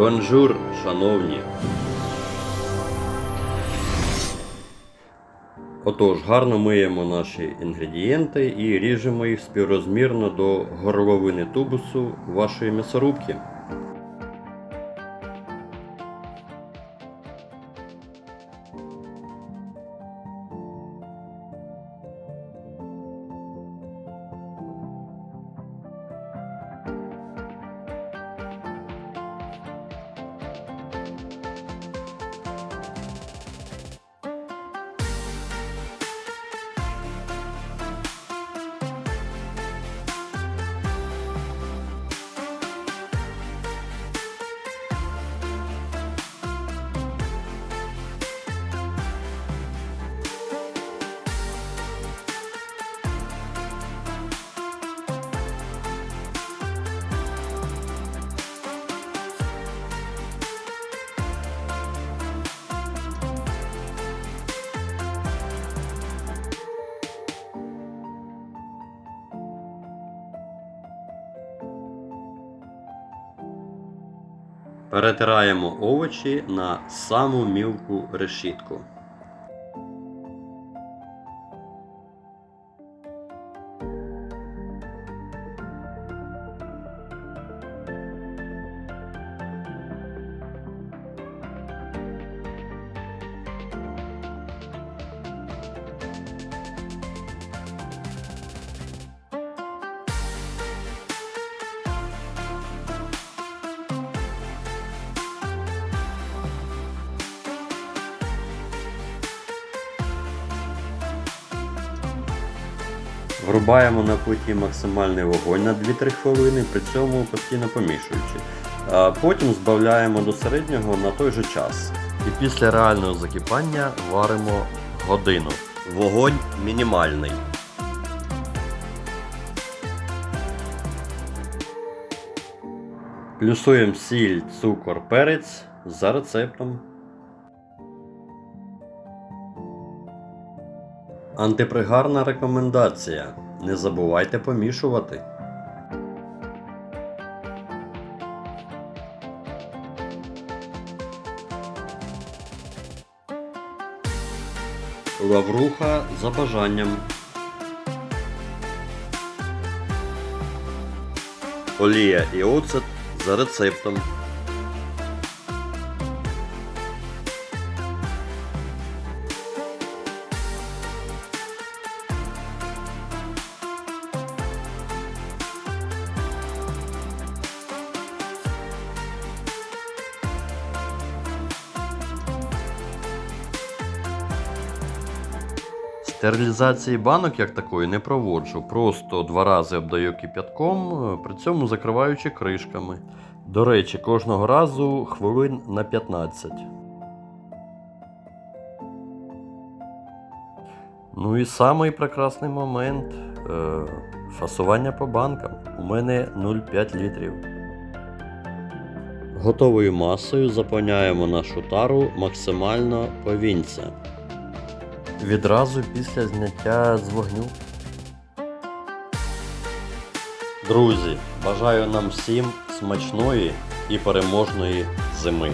Бонжур, шановні. Отож, гарно миємо наші інгредієнти і ріжемо їх співрозмірно до горловини тубусу вашої м'ясорубки. Перетираємо овочі на саму мілку решітку. Врубаємо на плиті максимальний вогонь на 2-3 хвилини, при цьому постійно помішуючи. Потім збавляємо до середнього на той же час. І після реального закипання варимо годину. Вогонь мінімальний. Плюсуємо сіль, цукор, перець за рецептом. Антипригарна рекомендація. Не забувайте помішувати. Лавруха за бажанням. Олія і оцет за рецептом. Стерилізації банок як такої не проводжу. Просто два рази обдаю кип'ятком, е, при цьому закриваючи кришками. До речі, кожного разу хвилин на 15. Ну і самий прекрасний момент е, фасування по банкам. У мене 0,5 літрів. Готовою масою заповняємо нашу тару максимально повінця. Відразу після зняття з вогню. Друзі, бажаю нам всім смачної і переможної зими.